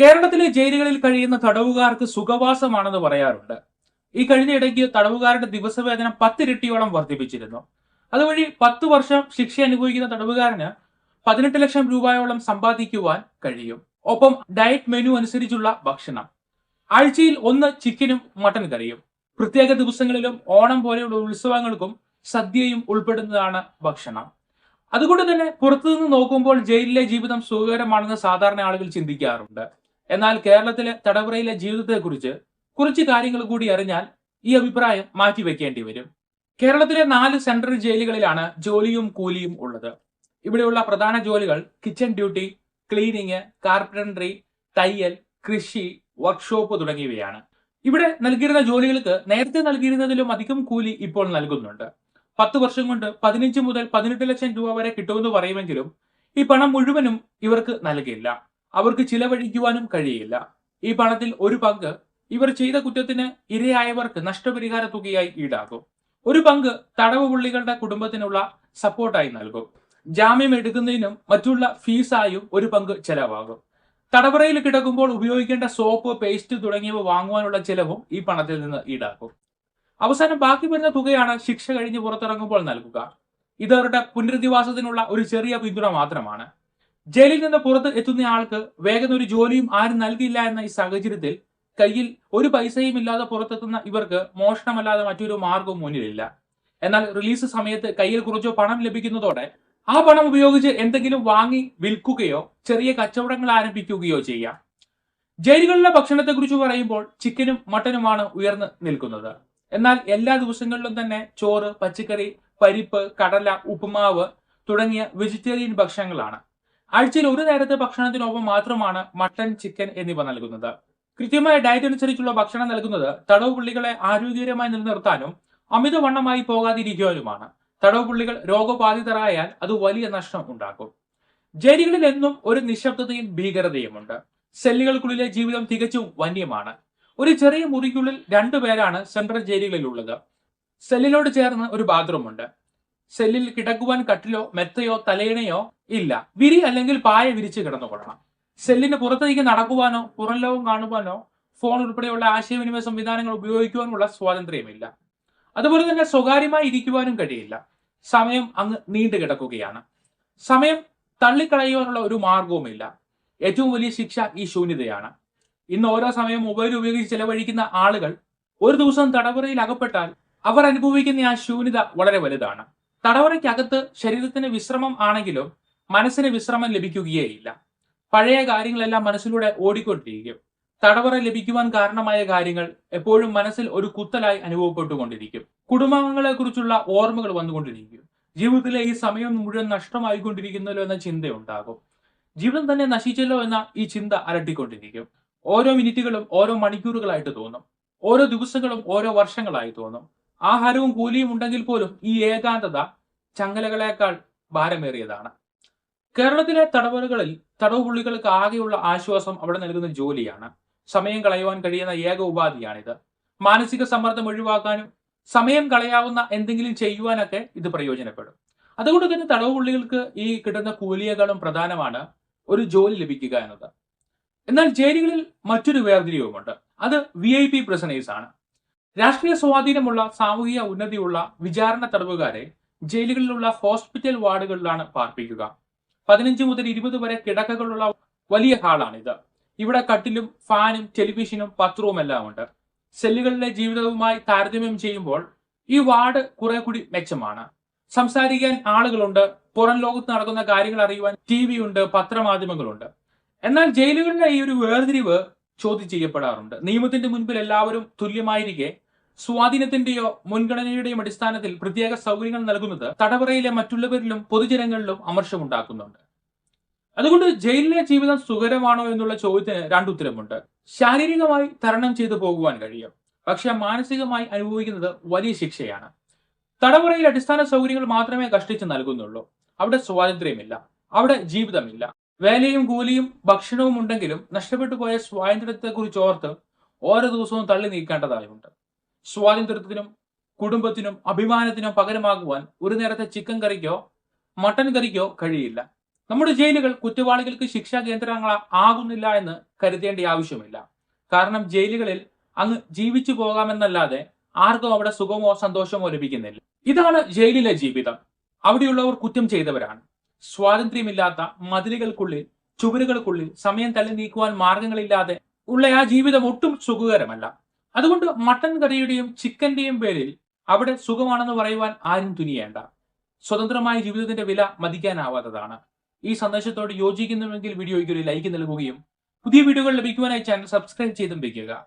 കേരളത്തിലെ ജയിലുകളിൽ കഴിയുന്ന തടവുകാർക്ക് സുഖവാസമാണെന്ന് പറയാറുണ്ട്. ഈ കഴിഞ്ഞ ഇടയ്ക്ക് തടവുകാരുടെ ദിവസവേതനം പത്തിരട്ടിയോളം വർദ്ധിപ്പിച്ചിരുന്നു. അതുവഴി പത്ത് വർഷം ശിക്ഷ അനുഭവിക്കുന്ന തടവുകാരന് പതിനെട്ട് ലക്ഷം രൂപയോളം സമ്പാദിക്കുവാൻ കഴിയും. ഒപ്പം ഡയറ്റ് മെനു അനുസരിച്ചുള്ള ഭക്ഷണം. ആഴ്ചയിൽ ഒന്ന് ചിക്കനും മട്ടൻ കറിയും. പ്രത്യേക ദിവസങ്ങളിലും ഓണം പോലെയുള്ള ഉത്സവങ്ങൾക്കും സദ്യയും ഉൾപ്പെടുന്നതാണ് ഭക്ഷണം. അതുകൊണ്ട് തന്നെ പുറത്തുനിന്ന് നോക്കുമ്പോൾ ജയിലിലെ ജീവിതം സുഖകരമാണെന്ന് സാധാരണ ആളുകൾ ചിന്തിക്കാറുണ്ട്. എന്നാൽ കേരളത്തിലെ തടവറയിലെ ജീവിതത്തെക്കുറിച്ച് കുറച്ച് കാര്യങ്ങൾ കൂടി അറിഞ്ഞാൽ ഈ അഭിപ്രായം മാറ്റിവെക്കേണ്ടി വരും. കേരളത്തിലെ നാല് സെൻട്രൽ ജയിലുകളിലാണ് ജോലിയും കൂലിയും ഉള്ളത്. ഇവിടെയുള്ള പ്രധാന ജോലികൾ കിച്ചൺ ഡ്യൂട്ടി ക്ലീനിങ് കാർപ്പൻട്രി തയ്യൽ കൃഷി വർക്ക്ഷോപ്പ് തുടങ്ങിയവയാണ്. ഇവിടെ നൽകിയിരുന്ന ജോലികൾക്ക് നേരത്തെ നൽകിയിരുന്നതിലും അധികം കൂലി ഇപ്പോൾ നൽകുന്നുണ്ട്. പത്ത് വർഷം കൊണ്ട് പതിനഞ്ച് മുതൽ പതിനെട്ട് ലക്ഷം രൂപ വരെ കിട്ടുമെന്ന് പറയുമെങ്കിലും ഈ പണം മുഴുവനും ഇവർക്ക് നൽകില്ല. അവർക്ക് ചിലവഴിക്കുവാനും കഴിയില്ല. ഈ പണത്തിൽ ഒരു പങ്ക് ഇവർ ചെയ്ത കുറ്റത്തിന് ഇരയായവർക്ക് നഷ്ടപരിഹാര തുകയായി ഈടാക്കും. ഒരു പങ്ക് തടവ് പുള്ളികളുടെ കുടുംബത്തിനുള്ള സപ്പോർട്ടായി നൽകും. ജാമ്യം എടുക്കുന്നതിനും മറ്റുള്ള ഫീസായും ഒരു പങ്ക് ചെലവാകും. തടവറയിൽ കിടക്കുമ്പോൾ ഉപയോഗിക്കേണ്ട സോപ്പ് പേസ്റ്റ് തുടങ്ങിയവ വാങ്ങുവാനുള്ള ചെലവും ഈ പണത്തിൽ നിന്ന് ഈടാക്കും. അവസാനം ബാക്കി വരുന്ന തുകയാണ് ശിക്ഷ കഴിഞ്ഞ് പുറത്തിറങ്ങുമ്പോൾ നൽകുക. ഇതവരുടെ പുനരധിവാസത്തിനുള്ള ഒരു ചെറിയ പിന്തുണ മാത്രമാണ്. ജയിലിൽ നിന്ന് പുറത്ത് എത്തുന്ന ആൾക്ക് വേഗം ഒരു ജോലിയും ആരും നൽകിയില്ല എന്ന ഈ സാഹചര്യത്തിൽ കയ്യിൽ ഒരു പൈസയും ഇല്ലാതെ പുറത്തെത്തുന്ന ഇവർക്ക് മോഷണമല്ലാതെ മറ്റൊരു മാർഗവും മുന്നിലില്ല. എന്നാൽ റിലീസ് സമയത്ത് കയ്യിൽ കുറച്ചോ പണം ലഭിക്കുന്നതോടെ ആ പണം ഉപയോഗിച്ച് എന്തെങ്കിലും വാങ്ങി വിൽക്കുകയോ ചെറിയ കച്ചവടങ്ങൾ ആരംഭിക്കുകയോ ചെയ്യാം. ജയിലുകളിലെ ഭക്ഷണത്തെക്കുറിച്ച് പറയുമ്പോൾ ചിക്കനും മട്ടനുമാണ് ഉയർന്നു നിൽക്കുന്നത്. എന്നാൽ എല്ലാ ദിവസങ്ങളിലും തന്നെ ചോറ് പച്ചക്കറി പരിപ്പ് കടല ഉപ്പുമാവ് തുടങ്ങിയ വെജിറ്റേറിയൻ ഭക്ഷണങ്ങളാണ്. ആഴ്ചയിൽ ഒരു നേരത്തെ ഭക്ഷണത്തിനൊപ്പം മാത്രമാണ് മട്ടൻ ചിക്കൻ എന്നിവ നൽകുന്നത്. കൃത്യമായ ഡയറ്റ് അനുസരിച്ചുള്ള ഭക്ഷണം നൽകുന്നത് തടവ് പുള്ളികളെ ആരോഗ്യകരമായി നിലനിർത്താനും അമിതവണ്ണമായി പോകാതിരിക്കാനുമാണ്. തടവ് പുള്ളികൾ രോഗബാധിതരായാൽ അത് വലിയ നഷ്ടം ഉണ്ടാക്കും. ജയിലുകളിൽ എന്നും ഒരു നിശബ്ദതയും ഭീകരതയുമുണ്ട്. സെല്ലുകൾക്കുള്ളിലെ ജീവിതം തികച്ചും വന്യമാണ്. ഒരു ചെറിയ മുറിക്കുള്ളിൽ രണ്ടുപേരാണ് സെൻട്രൽ ജയിലുകളിൽ ഉള്ളത് സെല്ലിനോട് ചേർന്ന് ഒരു ബാത്റൂം ഉണ്ട് സെല്ലിൽ കിടക്കുവാൻ കട്ടിലോ മെത്തയോ തലയിണയോ ഇല്ല. വിരി അല്ലെങ്കിൽ പായ വിരിച്ച് കിടന്നുകൊള്ളണം സെല്ലിന് പുറത്തേക്ക് നടക്കുവാനോ പുറം ലോകം കാണുവാനോ ഫോൺ ഉൾപ്പെടെയുള്ള ആശയവിനിമയ സംവിധാനങ്ങൾ ഉപയോഗിക്കുവാനുള്ള സ്വാതന്ത്ര്യമില്ല. അതുപോലെ തന്നെ സ്വകാര്യമായി ഇരിക്കുവാനും കഴിയില്ല. സമയം അങ്ങ് നീണ്ടു കിടക്കുകയാണ്. സമയം തള്ളിക്കളയുവാനുള്ള ഒരു മാർഗവുമില്ല. ഏറ്റവും വലിയ ശിക്ഷ ഈ ശൂന്യതയാണ്. ഇന്ന് ഓരോ സമയം മൊബൈൽ ഉപയോഗിച്ച് ചെലവഴിക്കുന്ന ആളുകൾ ഒരു ദിവസം തടവറയിൽ അകപ്പെട്ടാൽ അവർ അനുഭവിക്കുന്ന ആ ശൂന്യത വളരെ വലുതാണ്. തടവറയ്ക്കകത്ത് ശരീരത്തിന് വിശ്രമം ആണെങ്കിലും മനസ്സിന് വിശ്രമം ലഭിക്കുകയേയില്ല. പഴയ കാര്യങ്ങളെല്ലാം മനസ്സിലൂടെ ഓടിക്കൊണ്ടിരിക്കും. തടവറ ലഭിക്കുവാൻ കാരണമായ കാര്യങ്ങൾ എപ്പോഴും മനസ്സിൽ ഒരു കുത്തലായി അനുഭവപ്പെട്ടുകൊണ്ടിരിക്കും. കുടുംബാംഗങ്ങളെ കുറിച്ചുള്ള ഓർമ്മകൾ വന്നുകൊണ്ടിരിക്കും. ജീവിതത്തിലെ ഈ സമയം മുഴുവൻ നഷ്ടമായിക്കൊണ്ടിരിക്കുന്നല്ലോ എന്ന ചിന്തയുണ്ടാകും. ജീവിതം തന്നെ നശിച്ചല്ലോ എന്ന ഈ ചിന്ത അലട്ടിക്കൊണ്ടിരിക്കും. ഓരോ മിനിറ്റുകളും ഓരോ മണിക്കൂറുകളായിട്ട് തോന്നും. ഓരോ ദിവസങ്ങളും ഓരോ വർഷങ്ങളായി തോന്നും. ആഹാരവും കൂലിയും ഉണ്ടെങ്കിൽ പോലും ഈ ഏകാന്തത ചങ്ങലകളേക്കാൾ ഭാരമേറിയതാണ്. കേരളത്തിലെ തടവറകളിൽ തടവ് പുള്ളികൾക്ക് ആകെയുള്ള ആശ്വാസം അവിടെ നൽകുന്ന ജോലിയാണ്. സമയം കളയുവാൻ കഴിയുന്ന ഏക ഉപാധിയാണിത്. മാനസിക സമ്മർദ്ദം ഒഴിവാക്കാനും സമയം കളയാവുന്ന എന്തെങ്കിലും ചെയ്യുവാനൊക്കെ ഇത് പ്രയോജനപ്പെടും. അതുകൊണ്ട് തന്നെ തടവ് പുള്ളികൾക്ക് ഈ കിട്ടുന്ന കൂലിയേക്കാളും പ്രധാനമാണ് ഒരു ജോലി ലഭിക്കുക എന്നത്. എന്നാൽ ജയിലുകളിൽ മറ്റൊരു വേർതിരിവുമുണ്ട്. അത് വി ഐ പി പ്രസനേഴ്സ് ആണ്. രാഷ്ട്രീയ സ്വാധീനമുള്ള സാമൂഹിക ഉന്നതിയുള്ള വിചാരണ തടവുകാരെ ജയിലുകളിലുള്ള ഹോസ്പിറ്റൽ വാർഡുകളിലാണ് പാർപ്പിക്കുക. പതിനഞ്ച് മുതൽ ഇരുപത് വരെ കിടക്കകളുള്ള വലിയ ഹാളാണിത്. ഇവിടെ കട്ടിലും ഫാനും ടെലിവിഷനും പത്രവും എല്ലാം ഉണ്ട് സെല്ലുകളിലെ ജീവിതവുമായി താരതമ്യം ചെയ്യുമ്പോൾ ഈ വാർഡ് കുറെ കൂടി മെച്ചമാണ്. സംസാരിക്കാൻ ആളുകളുണ്ട് പുറം ലോകത്ത് നടക്കുന്ന കാര്യങ്ങൾ അറിയുവാൻ ടി വി ഉണ്ട് പത്രമാധ്യമങ്ങളുണ്ട്. എന്നാൽ ജയിലുകളിലെ ഈ ഒരു വേർതിരിവ് ചോദ്യം ചെയ്യപ്പെടാറുണ്ട്. നിയമത്തിന്റെ മുൻപിൽ എല്ലാവരും തുല്യമായിരിക്കെ സ്വാധീനത്തിന്റെയോ മുൻഗണനയുടെയും അടിസ്ഥാനത്തിൽ പ്രത്യേക സൗകര്യങ്ങൾ നൽകുന്നത് തടവറയിലെ മറ്റുള്ളവരിലും പൊതുജനങ്ങളിലും അമർഷമുണ്ടാക്കുന്നുണ്ട്. അതുകൊണ്ട് ജയിലിലെ ജീവിതം സുഖകരമാണോ എന്നുള്ള ചോദ്യത്തിന് രണ്ടുത്തരമുണ്ട് ശാരീരികമായി തരണം ചെയ്തു പോകുവാൻ കഴിയും. പക്ഷെ മാനസികമായി അനുഭവിക്കുന്നത് വലിയ ശിക്ഷയാണ്. തടവറയിൽ അടിസ്ഥാന സൗകര്യങ്ങൾ മാത്രമേ കഷ്ടിച്ച് നൽകുന്നുള്ളൂ. അവിടെ സ്വാതന്ത്ര്യമില്ല. അവിടെ ജീവിതമില്ല. വേലയും കൂലിയും ഭക്ഷണവും ഉണ്ടെങ്കിലും നഷ്ടപ്പെട്ടു പോയ സ്വാതന്ത്ര്യത്തെക്കുറിച്ച് ഓർത്ത് ഓരോ ദിവസവും തള്ളി നീക്കേണ്ടതായുണ്ട്. സ്വാതന്ത്ര്യത്തിനും കുടുംബത്തിനും അഭിമാനത്തിനും പകരമാകുവാൻ ഒരു നേരത്തെ ചിക്കൻ കറിക്കോ മട്ടൻ കറിക്കോ കഴിയില്ല. നമ്മുടെ ജയിലുകൾ കുറ്റവാളികൾക്ക് ശിക്ഷാ കേന്ദ്രങ്ങൾ ആകുന്നില്ല എന്ന് കരുതേണ്ട ആവശ്യമില്ല. കാരണം ജയിലുകളിൽ അങ്ങ് ജീവിച്ചു പോകാമെന്നല്ലാതെ ആർക്കും അവിടെ സുഖമോ സന്തോഷമോ ലഭിക്കുന്നില്ല. ഇതാണ് ജയിലിലെ ജീവിതം. അവിടെയുള്ളവർ കുറ്റം ചെയ്തവരാണ്. സ്വാതന്ത്ര്യമില്ലാത്ത മതിലുകൾക്കുള്ളിൽ ചുവരുകൾക്കുള്ളിൽ സമയം തള്ളി നീക്കുവാൻ മാർഗങ്ങളില്ലാതെ ഉള്ള ആ ജീവിതം ഒട്ടും സുഖകരമല്ല. അതുകൊണ്ട് മട്ടൻ കറിയുടെയും ചിക്കന്റെയും പേരിൽ അവിടെ സുഖമാണെന്ന് പറയുവാൻ ആരും തുനിയേണ്ട. സ്വതന്ത്രമായ ജീവിതത്തിന്റെ വില മതിക്കാനാവാത്തതാണ്. ഈ സന്ദേശത്തോട് യോജിക്കുന്നുവെങ്കിൽ വീഡിയോയ്ക്ക് ഒരു ലൈക്ക് നൽകുകയും പുതിയ വീഡിയോകൾ ലഭിക്കുവാനായി ചാനൽ സബ്സ്ക്രൈബ് ചെയ്തും വയ്ക്കുക.